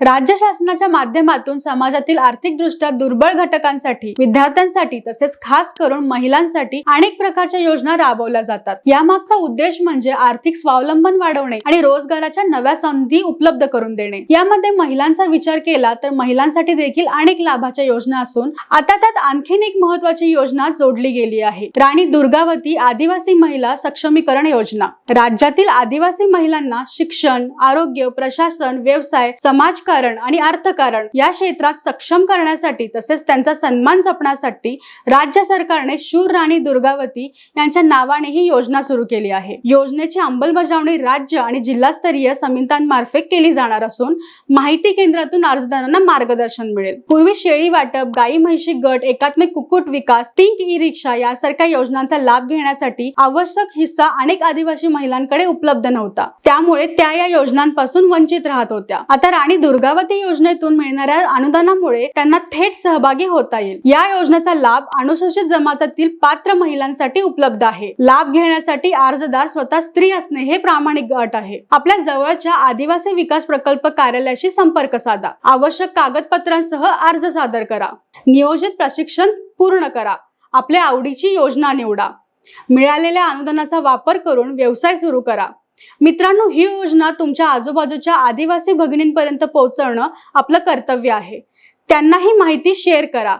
राज्य शासनाच्या माध्यमातून समाजातील आर्थिकदृष्ट्या दुर्बळ घटकांसाठी विद्यार्थ्यांसाठी तसेच खास करून महिलांसाठी अनेक प्रकारच्या योजना राबवल्या जातात. यामागचा उद्देश म्हणजे आर्थिक स्वावलंबन वाढवणे आणि रोजगाराच्या नव्या संधी उपलब्ध करून देणे. यामध्ये महिलांचा विचार केला तर महिलांसाठी देखील अनेक लाभाच्या योजना असून आता त्यात आणखीन एक महत्वाची योजना जोडली गेली आहे. राणी दुर्गावती आदिवासी महिला सक्षमीकरण योजना. राज्यातील आदिवासी महिलांना शिक्षण आरोग्य प्रशासन व्यवसाय समाज राजकारण आणि अर्थकारण या क्षेत्रात सक्षम करण्यासाठी तसेच त्यांचा सन्मान जपण्यासाठी राज्य सरकारने शूर राणी दुर्गावती यांच्या नावाने ही योजना सुरू केली आहे. योजनेची अंमलबजावणी राज्य आणि जिल्हास्तरीय समित्यांमार्फत केली जाणार असून माहिती केंद्रातून अर्जदारांना मार्गदर्शन मिळेल. पूर्वी शेळी वाटप गाई म्हैशी गट एकात्मिक कुक्कुट विकास पिंक ई रिक्षा यासारख्या योजनांचा लाभ घेण्यासाठी आवश्यक हिस्सा अनेक आदिवासी महिलांकडे उपलब्ध नव्हता. त्यामुळे त्या या योजनांपासून वंचित राहत होत्या. आता राणी दुर्गावती योजनेतून मिळणाऱ्या अनुदानामुळे त्यांना थेट सहभागी होता येईल. या योजनेचा लाभ अनुसूचित जमातातील पात्र महिलांसाठी उपलब्ध आहे. लाभ घेण्यासाठी अर्जदार स्वतः स्त्री असणे हे प्रामाणिक अट आहे. आपल्या जवळच्या आदिवासी विकास प्रकल्प कार्यालयाशी संपर्क साधा. आवश्यक कागदपत्रांसह अर्ज सादर करा. नियोजित प्रशिक्षण पूर्ण करा. आपल्या आवडीची योजना निवडा. मिळालेल्या अनुदानाचा वापर करून व्यवसाय सुरू करा. मित्रांनो ही योजना तुमच्या आजूबाजूच्या आदिवासी भगिनींपर्यंत पोहोचवणं आपलं कर्तव्य आहे. त्यांना ही माहिती शेअर करा.